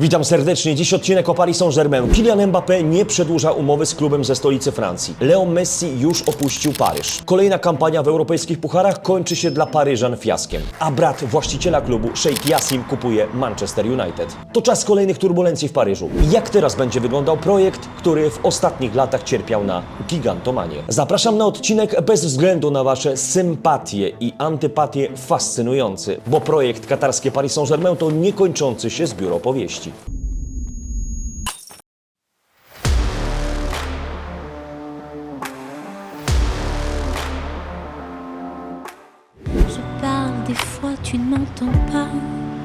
Witam serdecznie. Dziś odcinek o Paris Saint-Germain. Kylian Mbappé nie przedłuża umowy z klubem ze stolicy Francji. Leo Messi już opuścił Paryż. Kolejna kampania w europejskich pucharach kończy się dla Paryżan fiaskiem. A brat właściciela klubu, Sheikh Yassim, kupuje Manchester United. To czas kolejnych turbulencji w Paryżu. Jak teraz będzie wyglądał projekt, który w ostatnich latach cierpiał na gigantomanię? Zapraszam na odcinek bez względu na Wasze sympatie i antypatie fascynujący, bo projekt katarskie Paris Saint-Germain to niekończący się zbiór opowieści. Pas.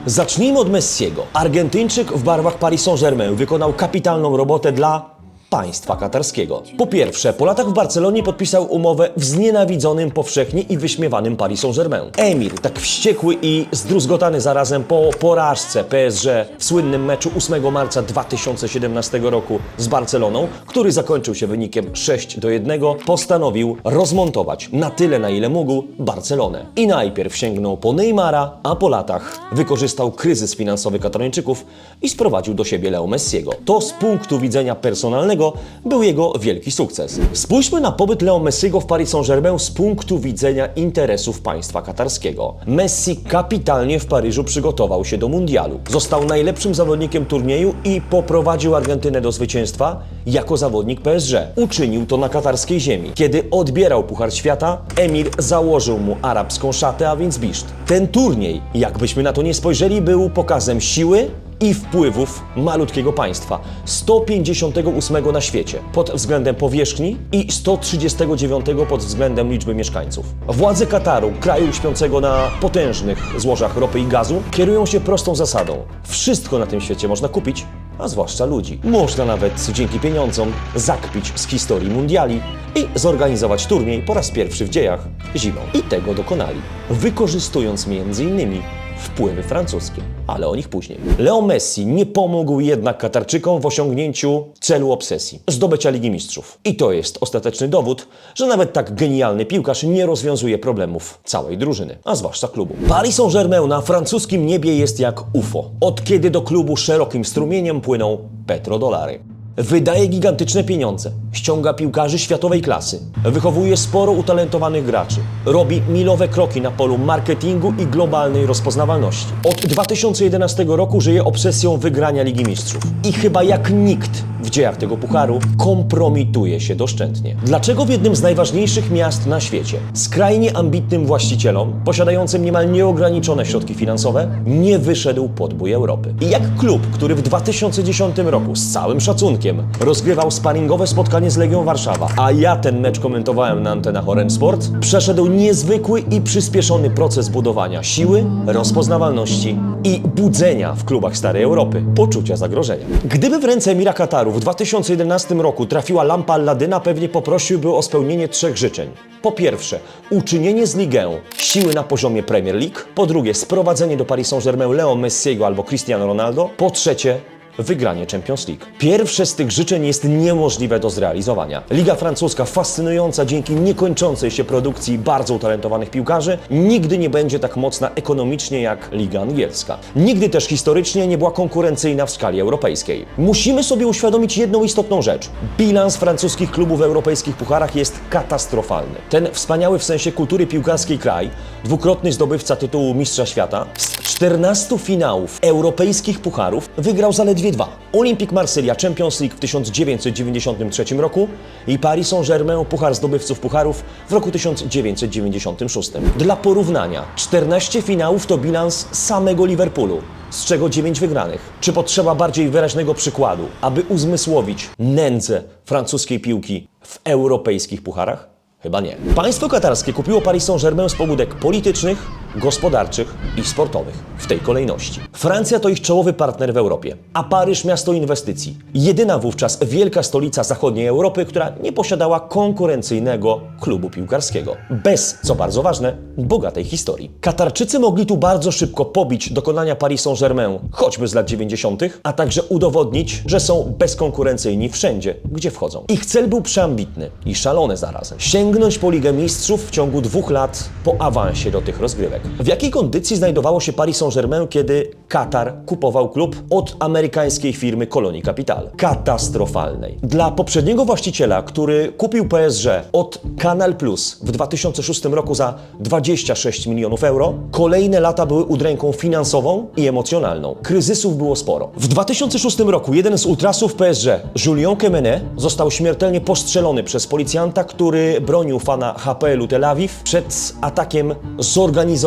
Zacznijmy od Messiego. Argentyńczyk w barwach Paris Saint-Germain wykonał kapitalną robotę dla państwa katarskiego. Po pierwsze, po latach w Barcelonie podpisał umowę w znienawidzonym powszechnie i wyśmiewanym Paris Saint-Germain. Emir, tak wściekły i zdruzgotany zarazem po porażce PSG w słynnym meczu 8 marca 2017 roku z Barceloną, który zakończył się wynikiem 6 do 1, postanowił rozmontować na tyle, na ile mógł Barcelonę. I najpierw sięgnął po Neymara, a po latach wykorzystał kryzys finansowy Katalończyków i sprowadził do siebie Leo Messiego. To z punktu widzenia personalnego był jego wielki sukces. Spójrzmy na pobyt Leo Messiego w Paris Saint-Germain z punktu widzenia interesów państwa katarskiego. Messi kapitalnie w Paryżu przygotował się do mundialu. Został najlepszym zawodnikiem turnieju i poprowadził Argentynę do zwycięstwa jako zawodnik PSG. Uczynił to na katarskiej ziemi. Kiedy odbierał Puchar Świata, Emir założył mu arabską szatę, a więc biszt. Ten turniej, jakbyśmy na to nie spojrzeli, był pokazem siły, i wpływów malutkiego państwa 158 na świecie pod względem powierzchni i 139 pod względem liczby mieszkańców. Władze Kataru, kraju śpiącego na potężnych złożach ropy i gazu, kierują się prostą zasadą: wszystko na tym świecie można kupić, a zwłaszcza ludzi. Można nawet dzięki pieniądzom zakpić z historii mundiali i zorganizować turniej po raz pierwszy w dziejach zimą. I tego dokonali, wykorzystując m.in wpływy francuskie, ale o nich później. Leo Messi nie pomógł jednak Katarczykom w osiągnięciu celu obsesji zdobycia Ligi Mistrzów. I to jest ostateczny dowód, że nawet tak genialny piłkarz nie rozwiązuje problemów całej drużyny, a zwłaszcza klubu. Paris Saint-Germain na francuskim niebie jest jak UFO. Od kiedy do klubu szerokim strumieniem płyną petrodolary. Wydaje gigantyczne pieniądze, ściąga piłkarzy światowej klasy, wychowuje sporo utalentowanych graczy, robi milowe kroki na polu marketingu i globalnej rozpoznawalności. Od 2011 roku żyje obsesją wygrania Ligi Mistrzów i chyba jak nikt w dziejach tego pucharu kompromituje się doszczętnie. Dlaczego w jednym z najważniejszych miast na świecie, skrajnie ambitnym właścicielom, posiadającym niemal nieograniczone środki finansowe, nie wyszedł pod bój Europy? I jak klub, który w 2010 roku z całym szacunkiem rozgrywał sparingowe spotkanie z Legią Warszawa, a ja ten mecz komentowałem na antenach Orange Sport, przeszedł niezwykły i przyspieszony proces budowania siły, rozpoznawalności i budzenia w klubach Starej Europy poczucia zagrożenia. Gdyby w ręce Emira Kataru w 2011 roku trafiła lampa Alladyna, pewnie poprosiłby o spełnienie trzech życzeń. Po pierwsze, uczynienie z ligę siły na poziomie Premier League. Po drugie, sprowadzenie do Paris Saint-Germain Leo Messiego albo Cristiano Ronaldo. Po trzecie, wygranie Champions League. Pierwsze z tych życzeń jest niemożliwe do zrealizowania. Liga francuska, fascynująca dzięki niekończącej się produkcji bardzo utalentowanych piłkarzy, nigdy nie będzie tak mocna ekonomicznie jak Liga angielska. Nigdy też historycznie nie była konkurencyjna w skali europejskiej. Musimy sobie uświadomić jedną istotną rzecz. Bilans francuskich klubów w europejskich pucharach jest katastrofalny. Ten wspaniały w sensie kultury piłkarskiej kraj, dwukrotny zdobywca tytułu Mistrza Świata, z 14 finałów europejskich pucharów wygrał zaledwie dwa. Olympique Marsylia Champions League w 1993 roku i Paris Saint-Germain Puchar Zdobywców Pucharów w roku 1996. Dla porównania, 14 finałów to bilans samego Liverpoolu, z czego 9 wygranych. Czy potrzeba bardziej wyraźnego przykładu, aby uzmysłowić nędzę francuskiej piłki w europejskich pucharach? Chyba nie. Państwo katarskie kupiło Paris Saint-Germain z pobudek politycznych, gospodarczych i sportowych. W tej kolejności. Francja to ich czołowy partner w Europie, a Paryż miasto inwestycji. Jedyna wówczas wielka stolica zachodniej Europy, która nie posiadała konkurencyjnego klubu piłkarskiego. Bez, co bardzo ważne, bogatej historii. Katarczycy mogli tu bardzo szybko pobić dokonania Paris Saint-Germain, choćby z lat 90., a także udowodnić, że są bezkonkurencyjni wszędzie, gdzie wchodzą. Ich cel był przeambitny i szalony zarazem. Sięgnąć po Ligę Mistrzów w ciągu dwóch lat po awansie do tych rozgrywek. W jakiej kondycji znajdowało się Paris Saint-Germain, kiedy Katar kupował klub od amerykańskiej firmy Colony Capital? Katastrofalnej. Dla poprzedniego właściciela, który kupił PSG od Canal Plus w 2006 roku za 26 milionów euro, kolejne lata były udręką finansową i emocjonalną. Kryzysów było sporo. W 2006 roku jeden z ultrasów PSG, Julien Kemenet, został śmiertelnie postrzelony przez policjanta, który bronił fana HPL-u Tel Awiw przed atakiem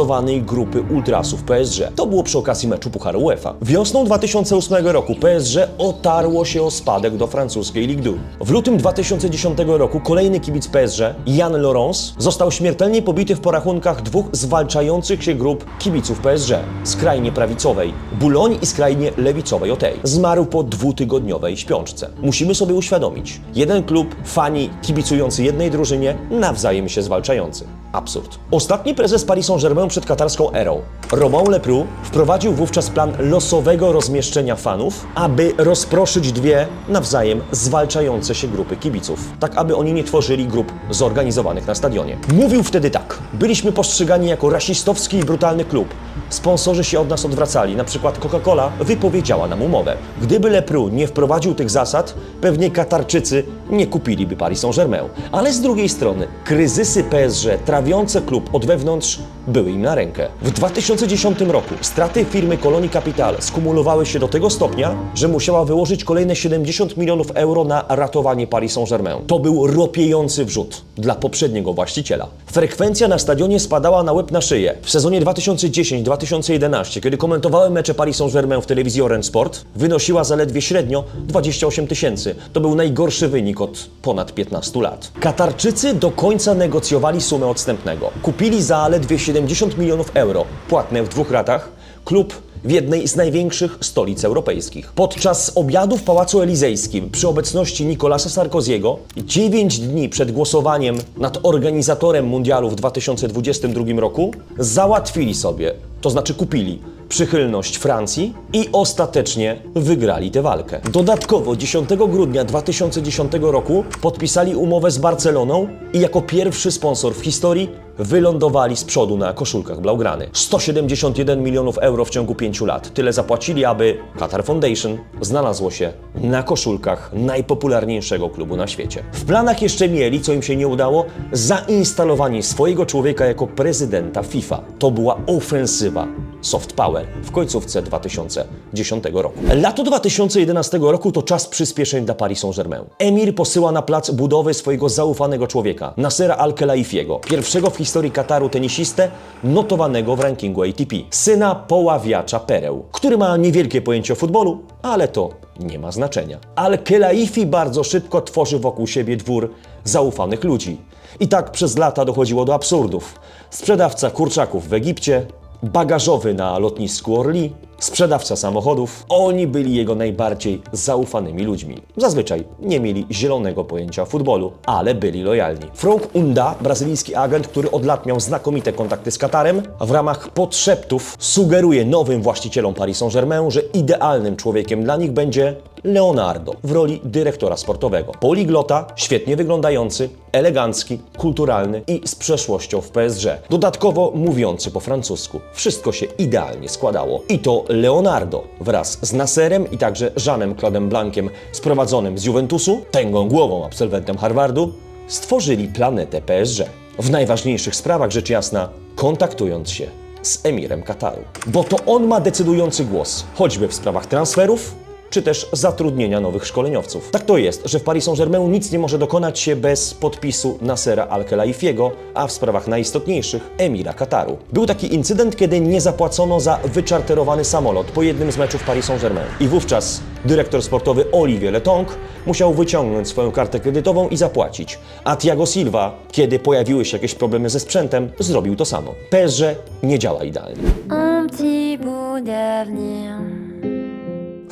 zorganizowanej grupy ultrasów PSG. To było przy okazji meczu Pucharu UEFA. Wiosną 2008 roku PSG otarło się o spadek do francuskiej Ligue 2. W lutym 2010 roku kolejny kibic PSG, Jan Laurence, został śmiertelnie pobity w porachunkach dwóch zwalczających się grup kibiców PSG. Skrajnie prawicowej Boulogne i skrajnie lewicowej Otej. Zmarł po dwutygodniowej śpiączce. Musimy sobie uświadomić, jeden klub, fani kibicujący jednej drużynie, nawzajem się zwalczający. Absurd. Ostatni prezes Paris Saint-Germain przed katarską erą, Romain Leproux, wprowadził wówczas plan losowego rozmieszczenia fanów, aby rozproszyć dwie nawzajem zwalczające się grupy kibiców, tak aby oni nie tworzyli grup zorganizowanych na stadionie. Mówił wtedy tak: Byliśmy postrzegani jako rasistowski i brutalny klub. Sponsorzy się od nas odwracali, na przykład Coca-Cola wypowiedziała nam umowę. Gdyby Leproux nie wprowadził tych zasad, pewnie Katarczycy nie kupiliby Paris Saint-Germain. Ale z drugiej strony, kryzysy PSG trawiące klub od wewnątrz były im na rękę. W 2010 roku straty firmy Colony Capital skumulowały się do tego stopnia, że musiała wyłożyć kolejne 70 milionów euro na ratowanie Paris Saint-Germain. To był ropiejący wrzut dla poprzedniego właściciela. Frekwencja na stadionie spadała na łeb na szyję. W sezonie 2010-2011, kiedy komentowałem mecze Paris Saint-Germain w telewizji Orange Sport, wynosiła zaledwie średnio 28 tysięcy. To był najgorszy wynik od ponad 15 lat. Katarczycy do końca negocjowali sumę odstępnego. Kupili za zaledwie 70 milionów euro, płatne w dwóch ratach, klub w jednej z największych stolic europejskich. Podczas obiadu w Pałacu Elizejskim przy obecności Nicolasa Sarkoziego, 9 dni przed głosowaniem nad organizatorem mundialu w 2022 roku, załatwili sobie, to znaczy kupili, przychylność Francji i ostatecznie wygrali tę walkę. Dodatkowo 10 grudnia 2010 roku podpisali umowę z Barceloną i jako pierwszy sponsor w historii wylądowali z przodu na koszulkach Blaugrany. 171 milionów euro w ciągu 5 lat. Tyle zapłacili, aby Qatar Foundation znalazło się na koszulkach najpopularniejszego klubu na świecie. W planach jeszcze mieli, co im się nie udało, zainstalowanie swojego człowieka jako prezydenta FIFA. To była ofensywa soft power w końcówce 2010 roku. Lato 2011 roku to czas przyspieszeń dla Paris Saint-Germain. Emir posyła na plac budowy swojego zaufanego człowieka, Nasera Al-Khelaifiego, pierwszego w historii Kataru tenisistę notowanego w rankingu ATP, syna poławiacza pereł, który ma niewielkie pojęcie o futbolu, ale to nie ma znaczenia. Al-Khelaifi bardzo szybko tworzy wokół siebie dwór zaufanych ludzi. I tak przez lata dochodziło do absurdów. Sprzedawca kurczaków w Egipcie, bagażowy na lotnisku Orly, sprzedawca samochodów. Oni byli jego najbardziej zaufanymi ludźmi. Zazwyczaj nie mieli zielonego pojęcia o futbolu, ale byli lojalni. Frank Unda, brazylijski agent, który od lat miał znakomite kontakty z Katarem, w ramach podszeptów sugeruje nowym właścicielom Paris Saint-Germain, że idealnym człowiekiem dla nich będzie Leonardo w roli dyrektora sportowego. Poliglota, świetnie wyglądający, elegancki, kulturalny i z przeszłością w PSG. Dodatkowo mówiący po francusku. Wszystko się idealnie składało. I to Leonardo wraz z Nasserem i także Jeanem Claudem Blanciem sprowadzonym z Juventusu, tęgą głową absolwentem Harvardu, stworzyli planetę PSG. W najważniejszych sprawach rzecz jasna, kontaktując się z emirem Kataru. Bo to on ma decydujący głos, choćby w sprawach transferów, czy też zatrudnienia nowych szkoleniowców. Tak to jest, że w Paris Saint-Germain nic nie może dokonać się bez podpisu Nasera Al-Khelaifiego, a w sprawach najistotniejszych emira Kataru. Był taki incydent, kiedy nie zapłacono za wyczarterowany samolot po jednym z meczów Paris Saint-Germain. I wówczas dyrektor sportowy Olivier Letong musiał wyciągnąć swoją kartę kredytową i zapłacić. A Thiago Silva, kiedy pojawiły się jakieś problemy ze sprzętem, zrobił to samo. PSG nie działa idealnie.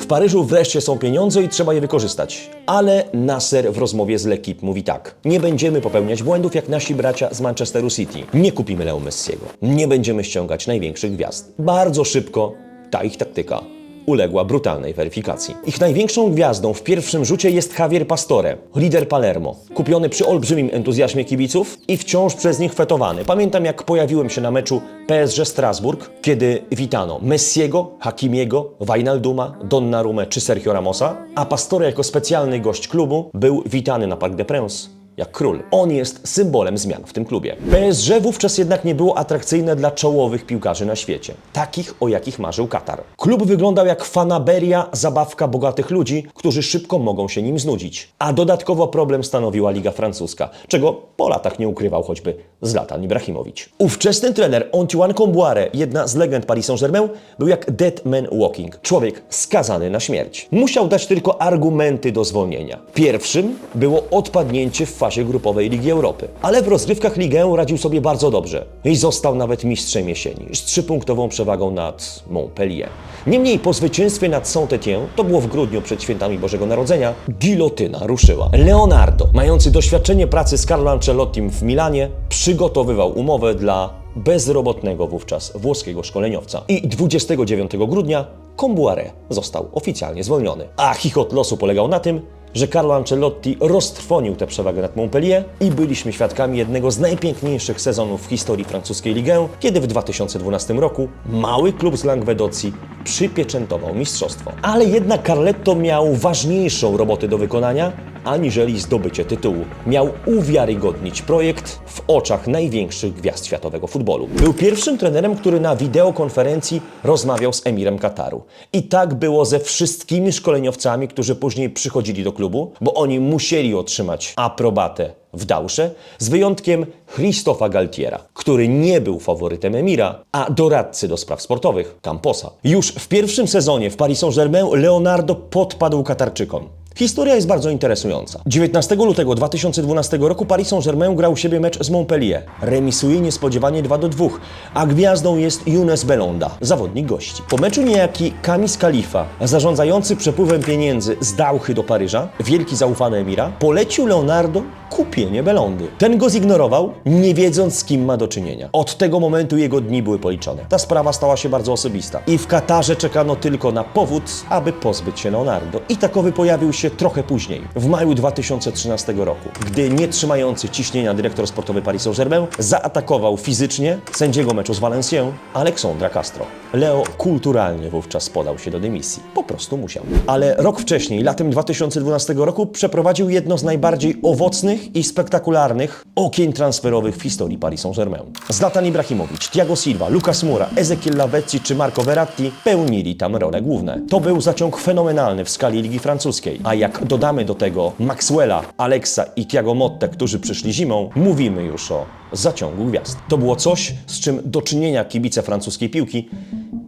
W Paryżu wreszcie są pieniądze i trzeba je wykorzystać. Ale Nasser w rozmowie z L'Equipe mówi tak. Nie będziemy popełniać błędów jak nasi bracia z Manchesteru City. Nie kupimy Leo Messiego. Nie będziemy ściągać największych gwiazd. Bardzo szybko ta ich taktyka uległa brutalnej weryfikacji. Ich największą gwiazdą w pierwszym rzucie jest Javier Pastore, lider Palermo, kupiony przy olbrzymim entuzjazmie kibiców i wciąż przez nich fetowany. Pamiętam jak pojawiłem się na meczu PSG Strasburg, kiedy witano Messiego, Hakimiego, Wijnalduma, Donnarumę czy Sergio Ramosa, a Pastore jako specjalny gość klubu był witany na Parc des Princes jak król. On jest symbolem zmian w tym klubie. PSG wówczas jednak nie było atrakcyjne dla czołowych piłkarzy na świecie. Takich, o jakich marzył Katar. Klub wyglądał jak fanaberia, zabawka bogatych ludzi, którzy szybko mogą się nim znudzić. A dodatkowo problem stanowiła Liga Francuska, czego po latach nie ukrywał choćby Zlatan Ibrahimowicz. Ówczesny trener Antoine Comboire, jedna z legend Paris Saint-Germain, był jak dead man walking. Człowiek skazany na śmierć. Musiał dać tylko argumenty do zwolnienia. Pierwszym było odpadnięcie w fazie grupowej Ligi Europy. Ale w rozgrywkach Ligę radził sobie bardzo dobrze i został nawet mistrzem jesieni z trzypunktową przewagą nad Montpellier. Niemniej po zwycięstwie nad Saint-Étienne, to było w grudniu przed świętami Bożego Narodzenia, gilotyna ruszyła. Leonardo, mający doświadczenie pracy z Carlo Ancelottim w Milanie, przygotowywał umowę dla bezrobotnego wówczas włoskiego szkoleniowca. I 29 grudnia Comboire został oficjalnie zwolniony. A chichot losu polegał na tym, że Carlo Ancelotti roztrwonił tę przewagę nad Montpellier i byliśmy świadkami jednego z najpiękniejszych sezonów w historii francuskiej Ligue, kiedy w 2012 roku mały klub z Langwedocji przypieczętował mistrzostwo. Ale jednak Carletto miał ważniejszą robotę do wykonania, aniżeli zdobycie tytułu. Miał uwiarygodnić projekt w oczach największych gwiazd światowego futbolu. Był pierwszym trenerem, który na wideokonferencji rozmawiał z emirem Kataru. I tak było ze wszystkimi szkoleniowcami, którzy później przychodzili do klubu, bo oni musieli otrzymać aprobatę w Dausze, z wyjątkiem Christofa Galtiera, który nie był faworytem Emira, a doradcy do spraw sportowych Camposa. Już w pierwszym sezonie w Paris Saint-Germain Leonardo podpadł Katarczykom. Historia jest bardzo interesująca. 19 lutego 2012 roku Paris Saint-Germain grał u siebie mecz z Montpellier. Remisuje niespodziewanie 2 do 2, a gwiazdą jest Younes Belonda, zawodnik gości. Po meczu niejaki Kamis Khalifa, zarządzający przepływem pieniędzy z Dauchy do Paryża, wielki zaufany Emira, polecił Leonardo kupienie Belondy. Ten go zignorował, nie wiedząc z kim ma do czynienia. Od tego momentu jego dni były policzone. Ta sprawa stała się bardzo osobista. I w Katarze czekano tylko na powód, aby pozbyć się Leonardo. I takowy pojawił się trochę później, w maju 2013 roku, gdy nie trzymający ciśnienia dyrektor sportowy Paris Saint-Germain zaatakował fizycznie sędziego meczu z Valenciennes Aleksandra Castro. Leo kulturalnie wówczas podał się do dymisji. Po prostu musiał. Ale rok wcześniej, latem 2012 roku, przeprowadził jedno z najbardziej owocnych i spektakularnych okien transferowych w historii Paris Saint-Germain. Zlatan Ibrahimowicz, Thiago Silva, Lucas Moura, Ezekiel Lavezzi czy Marco Verratti pełnili tam role główne. To był zaciąg fenomenalny w skali Ligi Francuskiej. A jak dodamy do tego Maxwella, Alexa i Thiago Motte, którzy przyszli zimą, mówimy już o zaciągu gwiazd. To było coś, z czym do czynienia kibice francuskiej piłki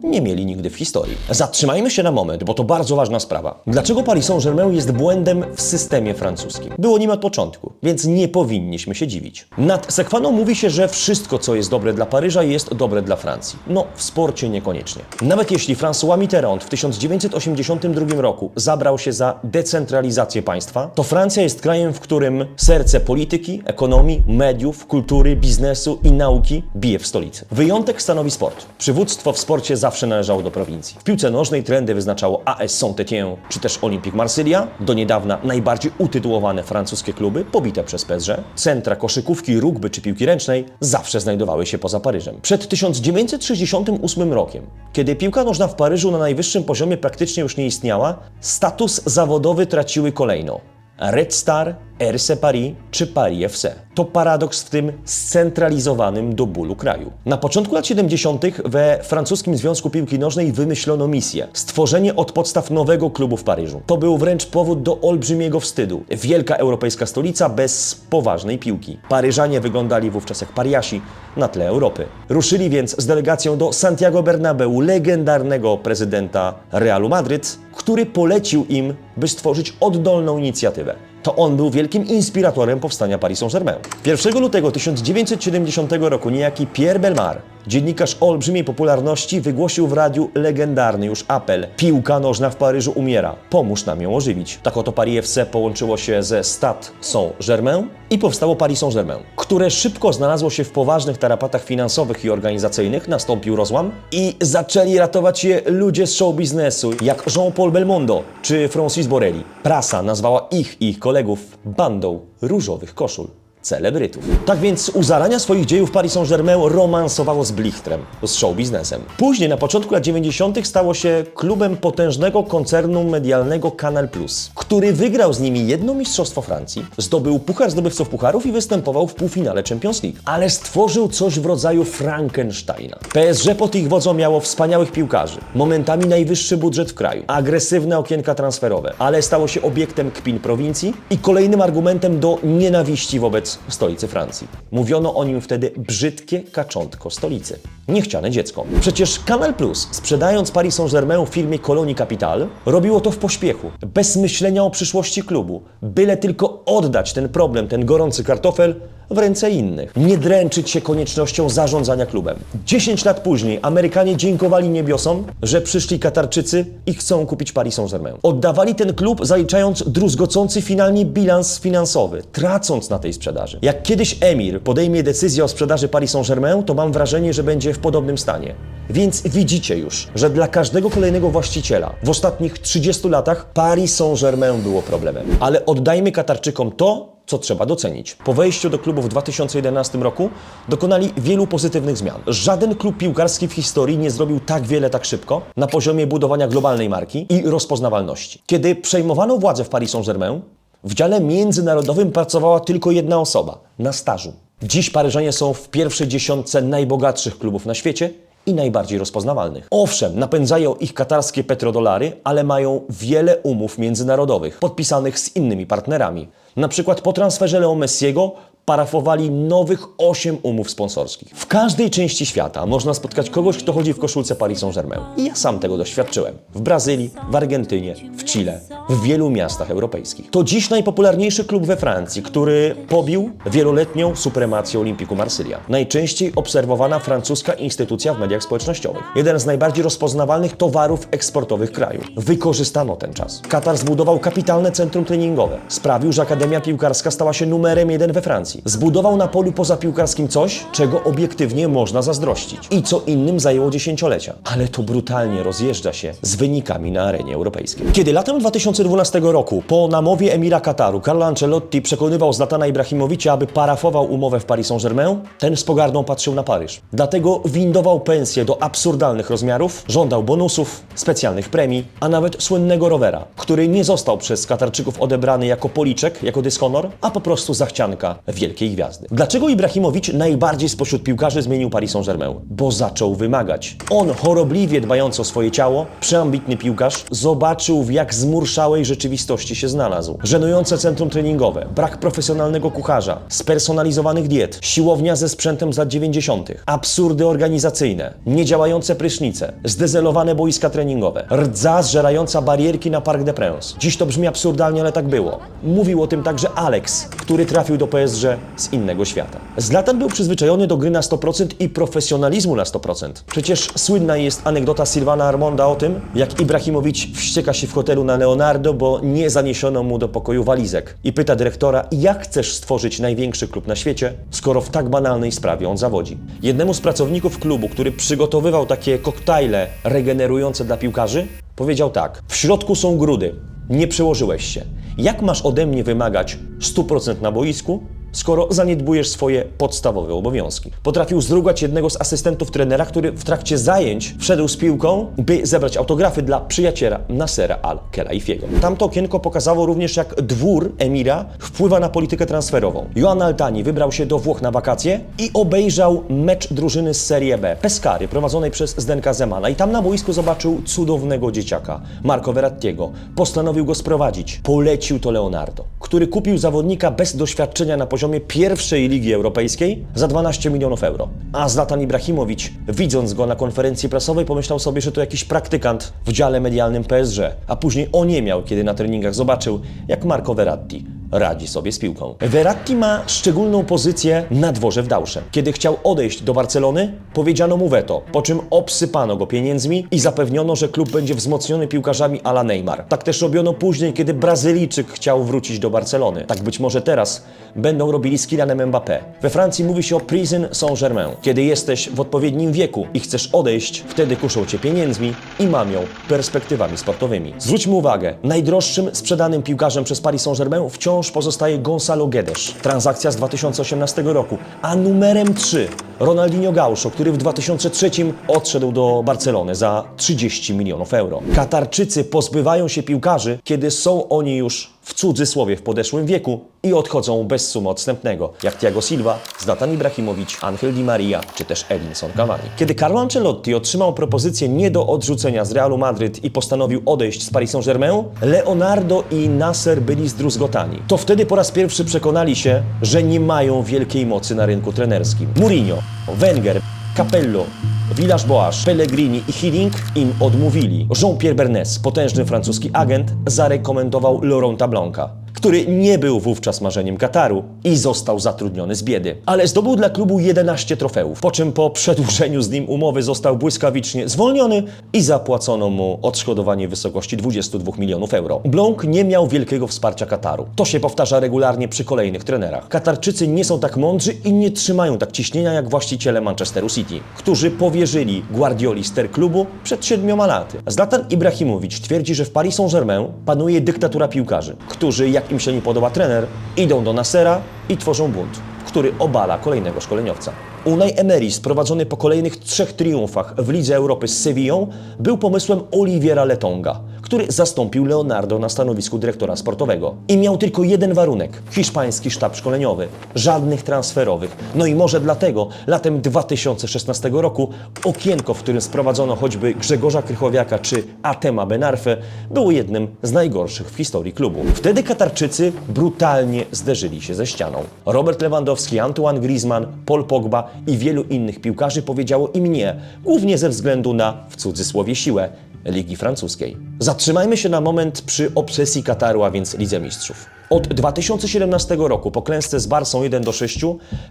nie mieli nigdy w historii. Zatrzymajmy się na moment, bo to bardzo ważna sprawa. Dlaczego Paris Saint-Germain jest błędem w systemie francuskim? Było nim od początku, więc nie powinniśmy się dziwić. Nad Sekwaną mówi się, że wszystko, co jest dobre dla Paryża, jest dobre dla Francji. No, w sporcie niekoniecznie. Nawet jeśli François Mitterrand w 1982 roku zabrał się za decentralizację państwa, to Francja jest krajem, w którym serce polityki, ekonomii, mediów, kultury, biznesu i nauki bije w stolicy. Wyjątek stanowi sport. Przywództwo w sporcie zawsze należało do prowincji. W piłce nożnej trendy wyznaczało AS Saint-Étienne czy też Olympique Marsylia, do niedawna najbardziej utytułowane francuskie kluby pobite przez PSG. Centra koszykówki, rugby czy piłki ręcznej zawsze znajdowały się poza Paryżem. Przed 1968 rokiem, kiedy piłka nożna w Paryżu na najwyższym poziomie praktycznie już nie istniała, status zawodowy traciły kolejno Red Star, RC Paris czy Paris FC. To paradoks w tym scentralizowanym do bólu kraju. Na początku lat 70. we francuskim Związku Piłki Nożnej wymyślono misję stworzenie od podstaw nowego klubu w Paryżu. To był wręcz powód do olbrzymiego wstydu. Wielka europejska stolica bez poważnej piłki. Paryżanie wyglądali wówczas jak pariasi na tle Europy. Ruszyli więc z delegacją do Santiago Bernabeu, legendarnego prezydenta Realu Madryt, który polecił im, by stworzyć oddolną inicjatywę. To on był wielkim inspiratorem powstania Paris Saint-Germain. 1 lutego 1970 roku niejaki Pierre Belmar dziennikarz olbrzymiej popularności wygłosił w radiu legendarny już apel Piłka nożna w Paryżu umiera, pomóż nam ją ożywić. Tak oto Paris FC połączyło się ze Stade Saint-Germain i powstało Paris Saint-Germain, które szybko znalazło się w poważnych tarapatach finansowych i organizacyjnych, nastąpił rozłam i zaczęli ratować je ludzie z show biznesu, jak Jean-Paul Belmondo czy Francis Borelli. Prasa nazwała ich i ich kolegów bandą różowych koszul celebrytów. Tak więc u zarania swoich dziejów Paris Saint-Germain romansowało z Blichtrem, z show biznesem. Później, na początku lat 90. stało się klubem potężnego koncernu medialnego Canal+, który wygrał z nimi jedno mistrzostwo Francji, zdobył puchar zdobywców pucharów i występował w półfinale Champions League. Ale stworzył coś w rodzaju Frankensteina. PSG pod ich wodzą miało wspaniałych piłkarzy, momentami najwyższy budżet w kraju, agresywne okienka transferowe, ale stało się obiektem kpin prowincji i kolejnym argumentem do nienawiści wobec stolicy Francji. Mówiono o nim wtedy brzydkie kaczątko stolicy. Niechciane dziecko. Przecież Canal Plus, sprzedając Paris Saint-Germain firmie Coloni Capital, robiło to w pośpiechu, bez myślenia o przyszłości klubu, byle tylko oddać ten problem, ten gorący kartofel w ręce innych. Nie dręczyć się koniecznością zarządzania klubem. 10 lat później Amerykanie dziękowali niebiosom, że przyszli Katarczycy i chcą kupić Paris Saint-Germain. Oddawali ten klub zaliczając druzgocący finalnie bilans finansowy, tracąc na tej sprzedaży. Jak kiedyś Emir podejmie decyzję o sprzedaży Paris Saint-Germain, to mam wrażenie, że będzie w podobnym stanie. Więc widzicie już, że dla każdego kolejnego właściciela w ostatnich 30 latach Paris Saint-Germain było problemem. Ale oddajmy Katarczykom to, co trzeba docenić. Po wejściu do klubu w 2011 roku dokonali wielu pozytywnych zmian. Żaden klub piłkarski w historii nie zrobił tak wiele tak szybko na poziomie budowania globalnej marki i rozpoznawalności. Kiedy przejmowano władzę w Paris Saint-Germain, w dziale międzynarodowym pracowała tylko jedna osoba na stażu. Dziś Paryżanie są w pierwszej dziesiątce najbogatszych klubów na świecie i najbardziej rozpoznawalnych. Owszem, napędzają ich katarskie petrodolary, ale mają wiele umów międzynarodowych, podpisanych z innymi partnerami. Na przykład po transferze Leo Messiego parafowali nowych 8 umów sponsorskich. W każdej części świata można spotkać kogoś, kto chodzi w koszulce Paris Saint-Germain. I ja sam tego doświadczyłem. W Brazylii, w Argentynie, w Chile, w wielu miastach europejskich. To dziś najpopularniejszy klub we Francji, który pobił wieloletnią supremację Olimpiku Marsylia. Najczęściej obserwowana francuska instytucja w mediach społecznościowych. Jeden z najbardziej rozpoznawalnych towarów eksportowych kraju. Wykorzystano ten czas. Katar zbudował kapitalne centrum treningowe. Sprawił, że Akademia Piłkarska stała się numerem jeden we Francji. Zbudował na polu pozapiłkarskim coś, czego obiektywnie można zazdrościć. I co innym zajęło dziesięciolecia. Ale to brutalnie rozjeżdża się z wynikami na arenie europejskiej. Kiedy latem 2012 roku po namowie emira Kataru Carlo Ancelotti przekonywał Zlatana Ibrahimowicza, aby parafował umowę w Paris Saint-Germain, ten z pogardą patrzył na Paryż. Dlatego windował pensję do absurdalnych rozmiarów, żądał bonusów, specjalnych premii, a nawet słynnego rowera, który nie został przez Katarczyków odebrany jako policzek, jako dyshonor, a po prostu zachcianka wielkiej gwiazdy. Dlaczego Ibrahimowicz najbardziej spośród piłkarzy zmienił Paris Saint-Germain? Bo zaczął wymagać. On, chorobliwie dbający o swoje ciało, przeambitny piłkarz, zobaczył w jak zmurszałej rzeczywistości się znalazł. Żenujące centrum treningowe, brak profesjonalnego kucharza, spersonalizowanych diet, siłownia ze sprzętem z lat 90., absurdy organizacyjne, niedziałające prysznice, zdezelowane boiska treningowe, rdza zżerająca barierki na Parc des Princes. Dziś to brzmi absurdalnie, ale tak było. Mówił o tym także Alex, który trafił do PSG z innego świata. Zlatan był przyzwyczajony do gry na 100% i profesjonalizmu na 100%. Przecież słynna jest anegdota Silvana Armonda o tym, jak Ibrahimowicz wścieka się w hotelu na Leonardo, bo nie zaniesiono mu do pokoju walizek. I pyta dyrektora, jak chcesz stworzyć największy klub na świecie, skoro w tak banalnej sprawie on zawodzi. Jednemu z pracowników klubu, który przygotowywał takie koktajle regenerujące dla piłkarzy, powiedział tak: W środku są grudy, nie przełożyłeś się. Jak masz ode mnie wymagać 100% na boisku, skoro zaniedbujesz swoje podstawowe obowiązki. Potrafił zrugać jednego z asystentów trenera, który w trakcie zajęć wszedł z piłką, by zebrać autografy dla przyjaciela Nasera al-Kelaifiego. Tamto okienko pokazało również, jak dwór emira wpływa na politykę transferową. Joan Altani wybrał się do Włoch na wakacje i obejrzał mecz drużyny z Serie B, Pescary, prowadzonej przez Zdenka Zemana. I tam na boisku zobaczył cudownego dzieciaka, Marco Verrattiego. Postanowił go sprowadzić. Polecił to Leonardo, który kupił zawodnika bez doświadczenia na poziomie pierwszej ligi europejskiej za 12 milionów euro. A Zlatan Ibrahimowicz, widząc go na konferencji prasowej, pomyślał sobie, że to jakiś praktykant w dziale medialnym PSG, a później oniemiał, kiedy na treningach zobaczył, jak Marco Verratti radzi sobie z piłką. Verratti ma szczególną pozycję na dworze w Dausze. Kiedy chciał odejść do Barcelony, powiedziano mu weto, po czym obsypano go pieniędzmi i zapewniono, że klub będzie wzmocniony piłkarzami ala Neymar. Tak też robiono później, kiedy Brazylijczyk chciał wrócić do Barcelony. Tak być może teraz będą robili z Kylianem Mbappé. We Francji mówi się o prison Saint-Germain. Kiedy jesteś w odpowiednim wieku i chcesz odejść, wtedy kuszą cię pieniędzmi i mamią perspektywami sportowymi. Zwróćmy uwagę, najdroższym sprzedanym piłkarzem przez Paris Saint-Germain wciąż pozostaje Gonzalo Guedes. Transakcja z 2018 roku. A numerem 3 Ronaldinho Gaucho, który w 2003 odszedł do Barcelony za 30 milionów euro. Katarczycy pozbywają się piłkarzy, kiedy są oni już w cudzysłowie w podeszłym wieku i odchodzą bez sumy odstępnego, jak Thiago Silva, Zlatan Ibrahimowicz, Angel Di Maria czy też Edinson Cavani. Kiedy Carlo Ancelotti otrzymał propozycję nie do odrzucenia z Realu Madryt i postanowił odejść z Paris Saint-Germain, Leonardo i Nasser byli zdruzgotani. To wtedy po raz pierwszy przekonali się, że nie mają wielkiej mocy na rynku trenerskim. Mourinho, Wenger, Capello, Villas-Boas, Pellegrini i Hiddink im odmówili. Jean-Pierre Bernes, potężny francuski agent, zarekomendował Laurenta Blanca, który nie był wówczas marzeniem Kataru i został zatrudniony z biedy. Ale zdobył dla klubu 11 trofeów, po czym po przedłużeniu z nim umowy został błyskawicznie zwolniony i zapłacono mu odszkodowanie w wysokości 22 milionów euro. Blanc nie miał wielkiego wsparcia Kataru. To się powtarza regularnie przy kolejnych trenerach. Katarczycy nie są tak mądrzy i nie trzymają tak ciśnienia jak właściciele Manchesteru City, którzy powierzyli Guardioli ster klubu przed siedmioma laty. Zlatan Ibrahimowicz twierdzi, że w Paris Saint-Germain panuje dyktatura piłkarzy, którzy, jak im się nie podoba trener, idą do Nasera i tworzą bunt, który obala kolejnego szkoleniowca. Unai Emery, sprowadzony po kolejnych trzech triumfach w Lidze Europy z Sevillą, był pomysłem Oliviera Letonga, który zastąpił Leonardo na stanowisku dyrektora sportowego. I miał tylko jeden warunek – hiszpański sztab szkoleniowy. Żadnych transferowych. No i może dlatego latem 2016 roku okienko, w którym sprowadzono choćby Grzegorza Krychowiaka czy Atema Benarfe, było jednym z najgorszych w historii klubu. Wtedy Katarczycy brutalnie zderzyli się ze ścianą. Robert Lewandowski, Antoine Griezmann, Paul Pogba i wielu innych piłkarzy powiedziało im nie, głównie ze względu na, w cudzysłowie, siłę Ligi Francuskiej. Zatrzymajmy się na moment przy obsesji Kataru, a więc Lidze Mistrzów. Od 2017 roku po klęsce z Barsą 1 do 6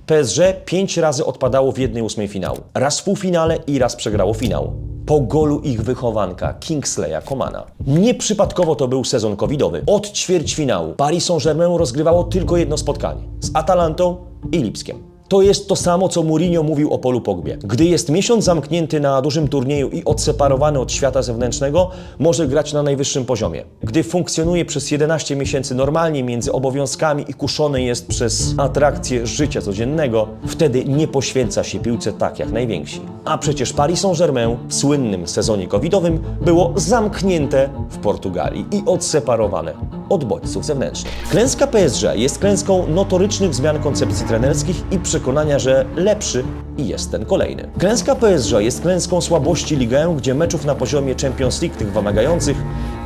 PSG pięć razy odpadało w jednej ósmej finału. Raz w półfinale i raz przegrało finał. Po golu ich wychowanka Kingsleya Komana. Nieprzypadkowo to był sezon covidowy. Od ćwierćfinału Paris Saint-Germain rozgrywało tylko jedno spotkanie z Atalantą i Lipskiem. To jest to samo, co Mourinho mówił o Polu Pogbie. Gdy jest miesiąc zamknięty na dużym turnieju i odseparowany od świata zewnętrznego, może grać na najwyższym poziomie. Gdy funkcjonuje przez 11 miesięcy normalnie między obowiązkami i kuszony jest przez atrakcje życia codziennego, wtedy nie poświęca się piłce tak jak najwięksi. A przecież Paris Saint-Germain w słynnym sezonie covidowym było zamknięte w Portugalii i odseparowane od bodźców zewnętrznych. Klęska PSG jest klęską notorycznych zmian koncepcji trenerskich i przekonania, że lepszy jest ten kolejny. Klęska PSG jest klęską słabości ligę, gdzie meczów na poziomie Champions League, tych wymagających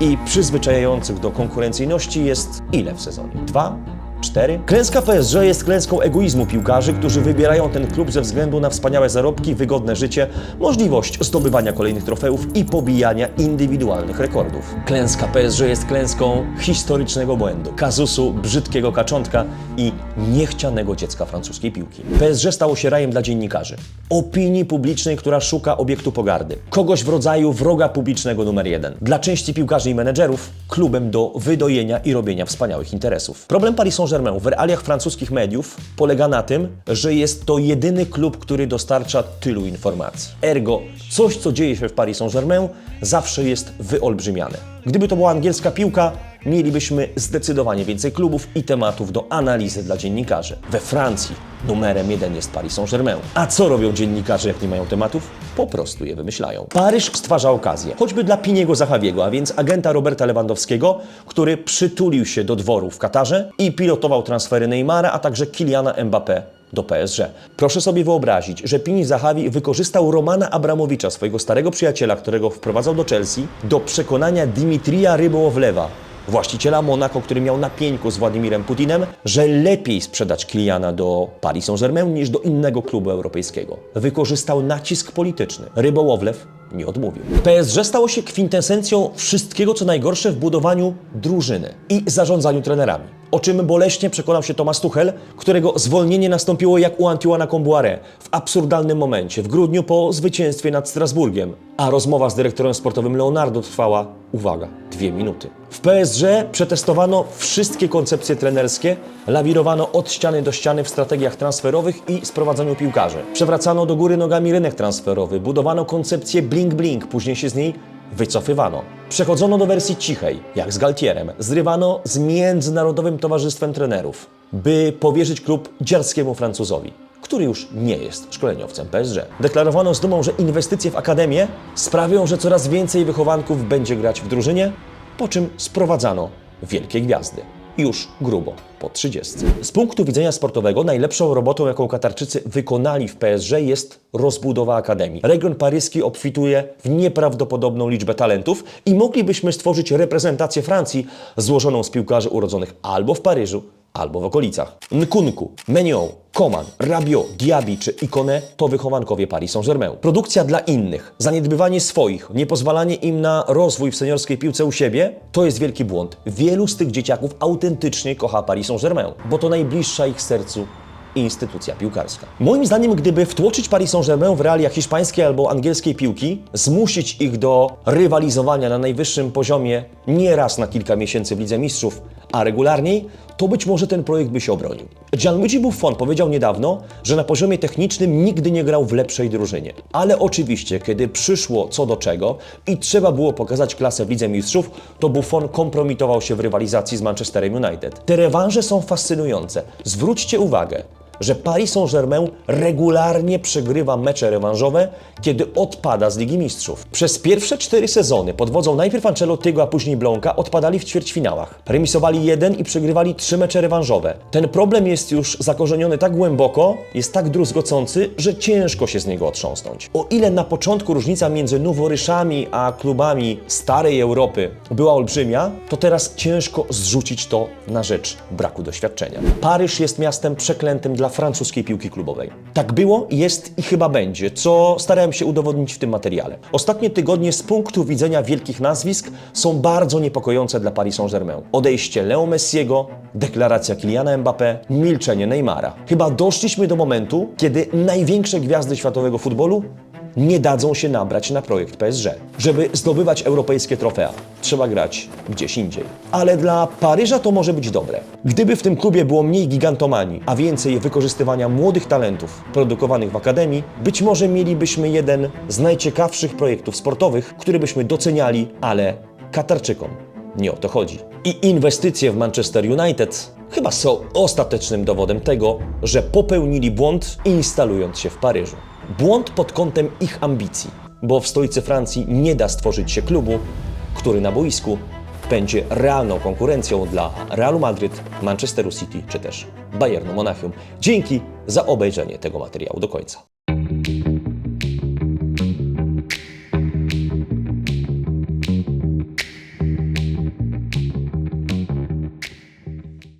i przyzwyczajających do konkurencyjności jest ile w sezonie? Dwa? Cztery? Klęska PSG jest klęską egoizmu piłkarzy, którzy wybierają ten klub ze względu na wspaniałe zarobki, wygodne życie, możliwość zdobywania kolejnych trofeów i pobijania indywidualnych rekordów. Klęska PSG jest klęską historycznego błędu, kazusu brzydkiego kaczątka i niechcianego dziecka francuskiej piłki. PSG stało się rajem dla dziennikarzy, opinii publicznej, która szuka obiektu pogardy, kogoś w rodzaju wroga publicznego numer jeden. Dla części piłkarzy i menedżerów klubem do wydojenia i robienia wspaniałych interesów. Problem Paris Saint-Germain w realiach francuskich mediów polega na tym, że jest to jedyny klub, który dostarcza tylu informacji. Ergo, coś co dzieje się w Paris Saint-Germain zawsze jest wyolbrzymiane. Gdyby to była angielska piłka, mielibyśmy zdecydowanie więcej klubów i tematów do analizy dla dziennikarzy. We Francji numerem jeden jest Paris Saint-Germain. A co robią dziennikarze, jak nie mają tematów? Po prostu je wymyślają. Paryż stwarza okazję, choćby dla Piniego Zachawiego, a więc agenta Roberta Lewandowskiego, który przytulił się do dworu w Katarze i pilotował transfery Neymara, a także Kiliana Mbappé do PSG. Proszę sobie wyobrazić, że Pini Zahawi wykorzystał Romana Abramowicza, swojego starego przyjaciela, którego wprowadzał do Chelsea, do przekonania Dimitrija Rybołowlewa, właściciela Monaco, który miał na pieńku z Władimirem Putinem, że lepiej sprzedać Kiliana do Paris Saint-Germain niż do innego klubu europejskiego. Wykorzystał nacisk polityczny. Rybołowlew nie odmówił. PSG stało się kwintesencją wszystkiego, co najgorsze w budowaniu drużyny i zarządzaniu trenerami. O czym boleśnie przekonał się Thomas Tuchel, którego zwolnienie nastąpiło jak u Antoana Comboire w absurdalnym momencie, w grudniu po zwycięstwie nad Strasburgiem. A rozmowa z dyrektorem sportowym Leonardo trwała, uwaga, dwie minuty. W PSG przetestowano wszystkie koncepcje trenerskie, lawirowano od ściany do ściany w strategiach transferowych i sprowadzaniu piłkarzy. Przewracano do góry nogami rynek transferowy, budowano koncepcję bling-bling, później się z niej wycofywano. Przechodzono do wersji cichej, jak z Galtierem. Zrywano z Międzynarodowym Towarzystwem Trenerów, by powierzyć klub dziarskiemu Francuzowi, który już nie jest szkoleniowcem PSG. Deklarowano z dumą, że inwestycje w akademię sprawią, że coraz więcej wychowanków będzie grać w drużynie, po czym sprowadzano wielkie gwiazdy. Już grubo po 30. Z punktu widzenia sportowego najlepszą robotą, jaką Katarczycy wykonali w PSG jest rozbudowa akademii. Region paryski obfituje w nieprawdopodobną liczbę talentów i moglibyśmy stworzyć reprezentację Francji złożoną z piłkarzy urodzonych albo w Paryżu, albo w okolicach. Nkunku, Menion, Coman, Rabiot, Diaby czy Ikone to wychowankowie Paris Saint-Germain. Produkcja dla innych, zaniedbywanie swoich, niepozwalanie im na rozwój w seniorskiej piłce u siebie to jest wielki błąd. Wielu z tych dzieciaków autentycznie kocha Paris Saint-Germain, bo to najbliższa ich sercu instytucja piłkarska. Moim zdaniem, gdyby wtłoczyć Paris Saint-Germain w realia hiszpańskiej albo angielskiej piłki, zmusić ich do rywalizowania na najwyższym poziomie nie raz na kilka miesięcy w Lidze Mistrzów, a regularniej, to być może ten projekt by się obronił. Gianluigi Buffon powiedział niedawno, że na poziomie technicznym nigdy nie grał w lepszej drużynie. Ale oczywiście, kiedy przyszło co do czego i trzeba było pokazać klasę w Lidze Mistrzów, to Buffon kompromitował się w rywalizacji z Manchesterem United. Te rewanże są fascynujące. Zwróćcie uwagę, że Paris Saint-Germain regularnie przegrywa mecze rewanżowe, kiedy odpada z Ligi Mistrzów. Przez pierwsze cztery sezony pod wodzą najpierw Ancelottiego, a później Blonka odpadali w ćwierćfinałach. Remisowali jeden i przegrywali trzy mecze rewanżowe. Ten problem jest już zakorzeniony tak głęboko, jest tak druzgocący, że ciężko się z niego otrząsnąć. O ile na początku różnica między noworyszami a klubami starej Europy była olbrzymia, to teraz ciężko zrzucić to na rzecz braku doświadczenia. Paryż jest miastem przeklętym dla francuskiej piłki klubowej. Tak było, jest i chyba będzie, co starałem się udowodnić w tym materiale. Ostatnie tygodnie z punktu widzenia wielkich nazwisk są bardzo niepokojące dla Paris Saint-Germain. Odejście Leo Messiego, deklaracja Kyliana Mbappé, milczenie Neymara. Chyba doszliśmy do momentu, kiedy największe gwiazdy światowego futbolu nie dadzą się nabrać na projekt PSG. Żeby zdobywać europejskie trofea, trzeba grać gdzieś indziej. Ale dla Paryża to może być dobre. Gdyby w tym klubie było mniej gigantomanii, a więcej wykorzystywania młodych talentów produkowanych w akademii, być może mielibyśmy jeden z najciekawszych projektów sportowych, który byśmy doceniali, ale Katarczykom nie o to chodzi. I inwestycje w Manchester United chyba są ostatecznym dowodem tego, że popełnili błąd instalując się w Paryżu. Błąd pod kątem ich ambicji, bo w stolicy Francji nie da stworzyć się klubu, który na boisku będzie realną konkurencją dla Realu Madryt, Manchesteru City czy też Bayernu Monachium. Dzięki za obejrzenie tego materiału do końca.